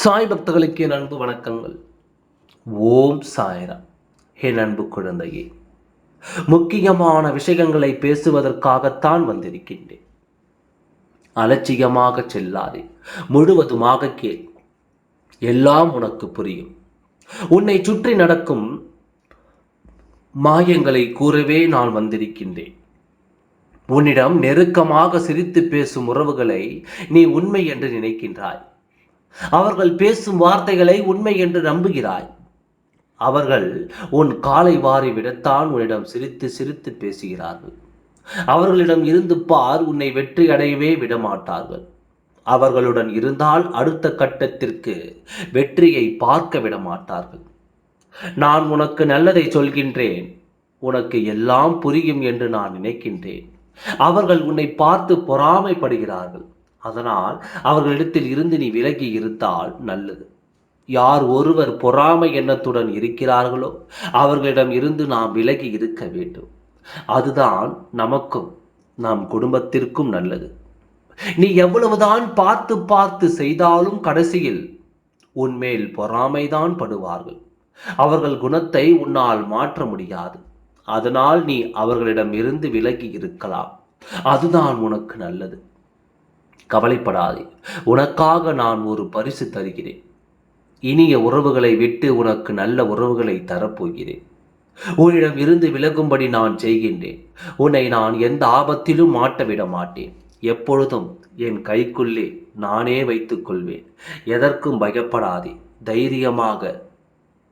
சாய் பக்தர்களுக்கு என் அன்பு வணக்கங்கள். ஓம் சாய்ரா என் அன்பு குழந்தையே முக்கியமான விஷயங்களை பேசுவதற்காகத்தான் வந்திருக்கின்றேன். அலட்சியமாக செல்லாதே முழுவதுமாக கேள். எல்லாம் உனக்கு புரியும். உன்னை சுற்றி நடக்கும் மாயங்களை கூறவே நான் வந்திருக்கின்றேன். உன்னிடம் நெருக்கமாக சிரித்து பேசும் உறவுகளை நீ உண்மை என்று நினைக்கின்றாய். அவர்கள் பேசும் வார்த்தைகளை உண்மை என்று நம்புகிறாய். அவர்கள் உன் காலை வாரி விடத்தான் உன்னிடம் சிரித்து சிரித்து பேசுகிறார்கள். அவர்களிடம் இருந்து பார் உன்னை வெற்றி அடையவே விடமாட்டார்கள். அவர்களுடன் இருந்தால் அடுத்த கட்டத்திற்கு வெற்றியை பார்க்க விட மாட்டார்கள் நான் உனக்கு நல்லதை சொல்கின்றேன். உனக்கு எல்லாம் புரியும் என்று நான் நினைக்கின்றேன். அவர்கள் உன்னை பார்த்து பொறாமைப்படுகிறார்கள். அதனால் அவர்களிடத்தில் இருந்து நீ விலகி இருந்தால் நல்லது. யார் ஒருவர் பொறாமை எண்ணத்துடன் இருக்கிறார்களோ அவர்களிடம் இருந்து நாம் விலகி இருக்க வேண்டும். அதுதான் நமக்கும் நம் குடும்பத்திற்கும் நல்லது. நீ எவ்வளவுதான் பார்த்து பார்த்து செய்தாலும் கடைசியில் உன்மேல் பொறாமைதான் படுவார்கள். அவர்கள் குணத்தை உன்னால் மாற்ற முடியாது. அதனால் நீ அவர்களிடம் இருந்து விலகி இருக்கலாம். அதுதான் உனக்கு நல்லது. கவலைப்படாதே. உனக்காக நான் ஒரு பரிசு தருகிறேன். இனிய உறவுகளை விட்டு உனக்கு நல்ல உறவுகளை தரப்போகிறேன். உன்னிடம் இருந்து விலகும்படி நான் செய்கின்றேன். உன்னை நான் எந்த ஆபத்திலும் மாட்ட விட மாட்டேன். எப்பொழுதும் என் கைக்குள்ளே நானே வைத்துக் கொள்வேன். எதற்கும் பயப்படாதே. தைரியமாக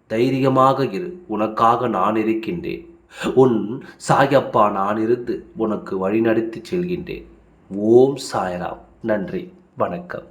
தைரியமாக இரு. உனக்காக நான் இருக்கின்றேன். உன் சாயப்பா நான் இருந்து உனக்கு வழிநடத்தி செல்கின்றேன். ஓம் சாய்ராம். நன்றி வணக்கம்.